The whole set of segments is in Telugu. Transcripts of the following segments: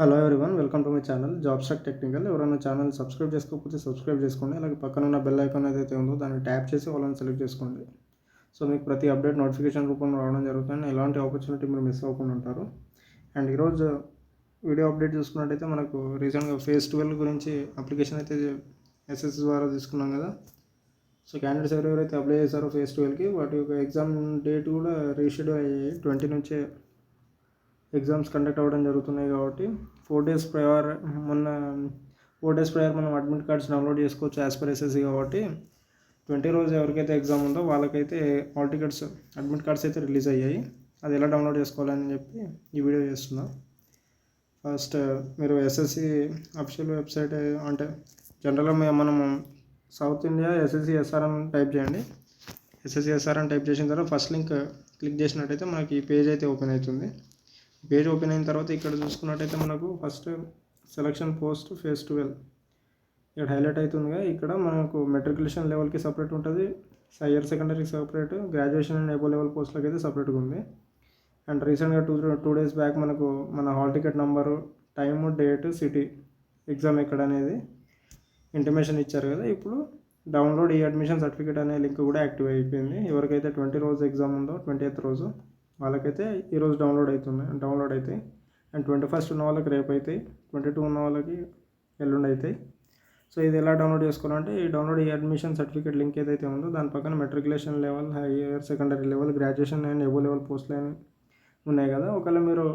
Hello everyone welcome to my channel job stack technical. ఎవరైనా ఛానల్ సబ్స్క్రైబ్ చేసుకోకపోతే సబ్స్క్రైబ్ చేసుకోండి. అలాగే పక్కన ఉన్న బెల్ ఐకాన్ ఏదైతే ఉందో దాన్ని ట్యాప్ చేసి వాళ్ళని సెలెక్ట్ చేసుకోండి. సో మీకు ప్రతి అప్డేట్ నోటిఫికేషన్ రూపంలో రావడం జరుగుతుంది. ఎలాంటి ఆపర్చునిటీ మీరు మిస్ అవ్వకుండా ఉంటారు. అండ్ ఈరోజు వీడియో అప్డేట్ చూసుకున్నట్టయితే మనకు రీసెంట్గా ఫేస్ ట్వెల్వ్ గురించి అప్లికేషన్ అయితే ఎస్ఎస్ ద్వారా తీసుకున్నాం కదా. సో క్యాండిడేట్స్ ఎవరెవరైతే అప్లై చేశారో ఫేస్ ట్వెల్వ్కి వాటి యొక్క ఎగ్జామ్ డేట్ కూడా రీషెడ్యూల్ అయ్యాయి ట్వంటీ నుంచే ఎగ్జామ్స్ కండక్ట్ అవ్వడం జరుగుతున్నాయి కాబట్టి ఫోర్ డేస్ ప్రయర్ మొన్న ఫోర్ డేస్ ప్రయర్ మనం అడ్మిట్ కార్డ్స్ డౌన్లోడ్ చేసుకోవచ్చు యాజ్ పర్ ఎస్ఎస్సి కాబట్టి ట్వంటీ రోజు ఎవరికైతే ఎగ్జామ్ ఉందో వాళ్ళకైతే హాల్ టికెట్స్ అడ్మిట్ కార్డ్స్ అయితే రిలీజ్ అయ్యాయి. అది ఎలా డౌన్లోడ్ చేసుకోవాలని చెప్పి ఈ వీడియో చేస్తున్నా. ఫస్ట్ మీరు ఎస్ఎస్సి అఫీషియల్ వెబ్సైట్ అంటే జనరల్గా మనం south India SSC SRM type చేయండి. ఎస్ఎస్సి ఎస్ఆర్ అని టైప్ చేసిన తర్వాత ఫస్ట్ లింక్ క్లిక్ చేసినట్టయితే మనకి ఈ పేజ్ అయితే ఓపెన్ అవుతుంది. పేజ్ ఓపెన్ అయిన తర్వాత ఇక్కడ చూసుకున్నట్టయితే మనకు first selection post phase twelve ఇక్కడ హైలైట్ అవుతుందిగా ఇక్కడ మనకు మెట్రికులేషన్ లెవెల్కి సపరేట్ ఉంటుంది. Higher సెకండరీకి separate graduation and above level పోస్ట్లకి అయితే సపరేట్గా ఉంది. అండ్ రీసెంట్గా టూ టూ డేస్ బ్యాక్ మనకు మన hall ticket number time date city exam ఎక్కడ అనేది ఇంటిమేషన్ ఇచ్చారు కదా. ఇప్పుడు డౌన్లోడ్ ఈ అడ్మిషన్ సర్టిఫికేట్ అనే లింక్ కూడా యాక్టివ్ అయిపోయింది. ఎవరికైతే ట్వంటీ రోజు ఎగ్జామ్ ఉందో ట్వంటీ ఎయిత్ రోజు వాళ్ళకైతే ఈరోజు డౌన్లోడ్ అవుతుంది డౌన్లోడ్ అవుతాయి అండ్ ట్వంటీ ఫస్ట్ ఉన్న వాళ్ళకి రేపు అవుతాయి ట్వంటీ టూ ఉన్న వాళ్ళకి ఎల్లుండి అవుతాయి సో ఇది ఎలా డౌన్లోడ్ చేసుకోవాలంటే ఈ డౌన్లోడ్ ఈ అడ్మిషన్ సర్టిఫికేట్ లింక్ ఏదైతే ఉందో దాని పక్కన matriculation level higher secondary level graduation and above level పోస్ట్లు అని ఉన్నాయి కదా. ఒకవేళ మీరు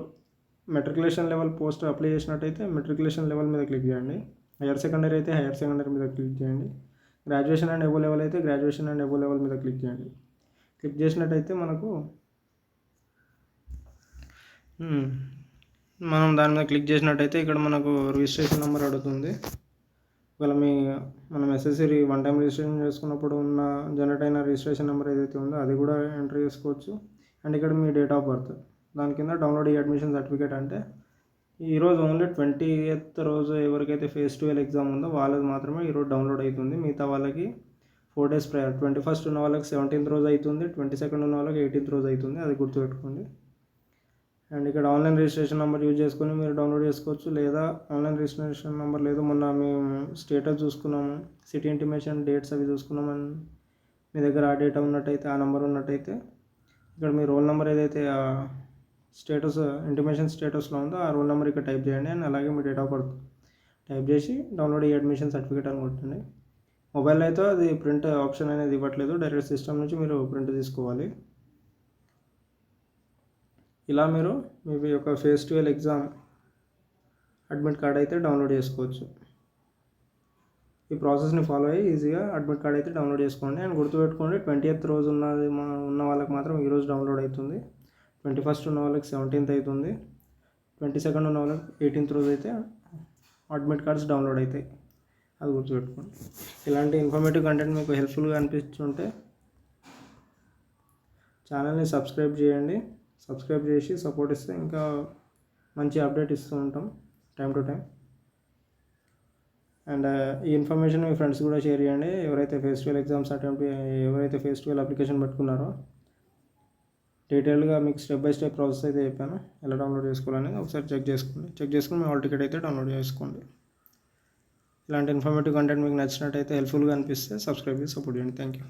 మెట్రికులేషన్ లెవెల్ పోస్ట్ అప్లై చేసినట్టయితే మెట్రికులేషన్ లెవెల్ మీద క్లిక్ చేయండి. హైయర్ సెకండరీ అయితే హైయర్ సెకండరీ మీద క్లిక్ చేయండి. గ్రాడ్యుయేషన్ అండ్ ఎబో లెవెల్ అయితే గ్రాడ్యుయేషన్ అండ్ ఎబో లెవెల్ మీద క్లిక్ చేయండి. క్లిక్ చేసినట్టయితే మనకు మనం దాని మీద క్లిక్ చేసినట్టయితే ఇక్కడ మనకు రిజిస్ట్రేషన్ నెంబర్ అడుగుతుంది. ఒకవేళ మీ మనం ఎస్ఎస్సి వన్ టైం రిజిస్ట్రేషన్ చేసుకున్నప్పుడు ఉన్న జనరేట్ అయిన రిజిస్ట్రేషన్ నెంబర్ ఏదైతే ఉందో అది కూడా ఎంటర్ చేసుకోవచ్చు. అండ్ ఇక్కడ మీ డేట్ ఆఫ్ బర్త్ దాని కింద డౌన్లోడ్ ఈ అడ్మిషన్ సర్టిఫికేట్ అంటే ఈరోజు ఓన్లీ ట్వంటీ ఎయిత్ రోజు ఎవరికైతే ఫేస్ ట్వెల్వ్ ఎగ్జామ్ ఉందో వాళ్ళది మాత్రమే ఈరోజు డౌన్లోడ్ అవుతుంది. మిగతా వాళ్ళకి four days prior twenty first ఉన్న వాళ్ళకి సెవెంటీన్త్ రోజు అవుతుంది ట్వంటీ సెకండ్ ఉన్న వాళ్ళకి ఎయిటీన్త్ రోజు అవుతుంది. అది గుర్తుపెట్టుకోండి. అండ్ ఇక్కడ ఆన్లైన్ రిజిస్ట్రేషన్ నెంబర్ యూజ్ చేసుకొని మీరు డౌన్లోడ్ చేసుకోవచ్చు. లేదా ఆన్లైన్ రిజిస్ట్రేషన్ నెంబర్ లేదు. మొన్న మేము స్టేటస్ చూసుకున్నాము. సిటీ ఇంటిమేషన్ డేట్స్ అవి చూసుకున్నామని మీ దగ్గర ఆ డేటా ఉన్నట్టయితే ఆ నెంబర్ ఉన్నట్టయితే ఇక్కడ మీ రోల్ నెంబర్ ఏదైతే ఆ స్టేటస్ ఇంటిమేషన్ స్టేటస్లో ఉందో ఆ రోల్ నెంబర్ ఇక్కడ టైప్ చేయండి. అండ్ అలాగే మీ డేట్ ఆఫ్ బర్త్ టైప్ చేసి డౌన్లోడ్ అయ్యి అడ్మిషన్ సర్టిఫికేట్ అని కొట్టండి. మొబైల్ అయితే అది ప్రింట్ ఆప్షన్ అనేది ఇవ్వట్లేదు. డైరెక్ట్ సిస్టమ్ నుంచి మీరు ప్రింట్ తీసుకోవాలి. ఇలా మీరు మీ యొక్క phase twelve exam admit card అయితే డౌన్లోడ్ చేసుకోవచ్చు. ఈ ప్రాసెస్ని ఫాలో అయ్యి ఈజీగా అడ్మిట్ కార్డ్ అయితే డౌన్లోడ్ చేసుకోండి. అండ్ గుర్తుపెట్టుకోండి ట్వంటీ ఎయిత్ రోజు ఉన్నది మా- ఉన్న వాళ్ళకి మాత్రం ఈరోజు డౌన్లోడ్ అవుతుంది. ట్వంటీ ఫస్ట్ ఉన్న వాళ్ళకి సెవెంటీన్త్ అవుతుంది. ట్వంటీ సెకండ్ ఉన్న వాళ్ళకి ఎయిటీన్త్ రోజు అయితే అడ్మిట్ కార్డ్స్ డౌన్లోడ్ అవుతాయి. అది గుర్తుపెట్టుకోండి. ఇలాంటి ఇన్ఫర్మేటివ్ కంటెంట్ మీకు హెల్ప్ఫుల్గా అనిపిస్తుంటే ఛానల్ని సబ్స్క్రైబ్ చేయండి. సబ్స్క్రైబ్ చేసి సపోర్ట్ ఇస్తే ఇంకా మంచి అప్డేట్ ఇస్తూ ఉంటాం టైం టు టైం. అండ్ ఈ ఇన్ఫర్మేషన్ మీ ఫ్రెండ్స్ కూడా షేర్ చేయండి. ఎవరైతే ఫేస్ ఎగ్జామ్స్ అటెంప్ట్ ఎవరైతే ఫేస్ అప్లికేషన్ పెట్టుకున్నారో డీటెయిల్గా మీకు స్టెప్ బై స్టెప్ ప్రాసెస్ అయితే చెప్పాను. ఎలా డౌన్లోడ్ చేసుకోవాలనేది ఒకసారి చెక్ చేసుకోండి. చెక్ చేసుకుని మీ హాల్ టికెట్ అయితే డౌన్లోడ్ చేసుకోండి. ఇలాంటి ఇన్ఫర్మేటివ్ కంటెంట్ మీకు నచ్చినట్టయితే హెల్ప్ఫుల్గా అనిపిస్తే సబ్స్క్రైబ్ చేసి సపోర్ట్ చేయండి. Thank you